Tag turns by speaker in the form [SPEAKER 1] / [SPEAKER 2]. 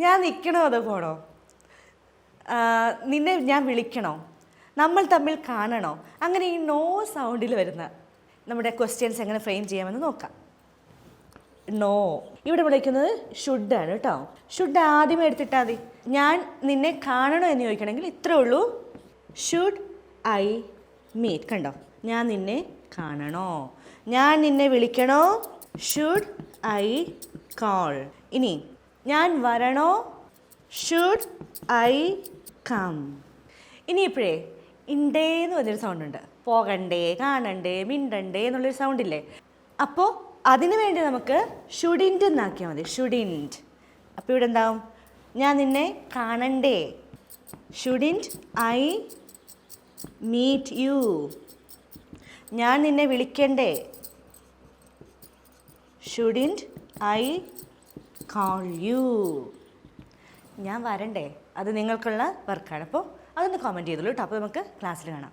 [SPEAKER 1] ഞാൻ നിൽക്കണോ അതോ പോണോ? നിന്നെ ഞാൻ വിളിക്കണോ? നമ്മൾ തമ്മിൽ കാണണോ? അങ്ങനെ ഈ നോ സൗണ്ടിൽ വരുന്ന നമ്മുടെ ക്വസ്റ്റ്യൻസ് എങ്ങനെ ഫ്രെയിം ചെയ്യാമെന്ന് നോക്കാം. നോ ഇവിടെ വിളിക്കുന്നത് ഷുഡാണ് കേട്ടോ ഷുഡ് ആദ്യമേ എടുത്തിട്ടാൽ മതി. ഞാൻ നിന്നെ കാണണോ എന്ന് ചോദിക്കണമെങ്കിൽ ഇത്രേ ഉള്ളൂ. ഷുഡ് ഐ മീറ്റ് കണ്ടോ? ഞാൻ നിന്നെ കാണണോ? ഞാൻ നിന്നെ വിളിക്കണോ? ഷുഡ് ഐ കോൾ ഇനി ഞാൻ വരണോ? ഷുഡ് ഐ കം ഇനി ഇപ്പോഴേ ഇണ്ടേ എന്ന് പറഞ്ഞൊരു സൗണ്ട് ഉണ്ട്. പോകണ്ടേ കാണണ്ടേ മിണ്ടണ്ടേ എന്നുള്ളൊരു സൗണ്ട് ഇല്ലേ? അപ്പോൾ അതിനു വേണ്ടി നമുക്ക് ഷുഡിന്റ് എന്നാക്കിയാൽ മതി. ഷുഡിന്റ് അപ്പോൾ ഇവിടെ എന്താവും? ഞാൻ നിന്നെ കാണണ്ടേ. ഷുഡിന്റ് ഐ മീറ്റ് യു ഞാൻ നിന്നെ വിളിക്കണ്ടേ. ഷുഡിന്റ് ഐ കോൾ യു ഞാൻ വരണ്ടേ? അത് നിങ്ങൾക്കുള്ള വർക്കാണ് അപ്പോൾ അതൊന്ന് കോമന്റ് ചെയ്തോളൂ. കേട്ടോ അപ്പോൾ നമുക്ക് ക്ലാസ്സിൽ കാണാം.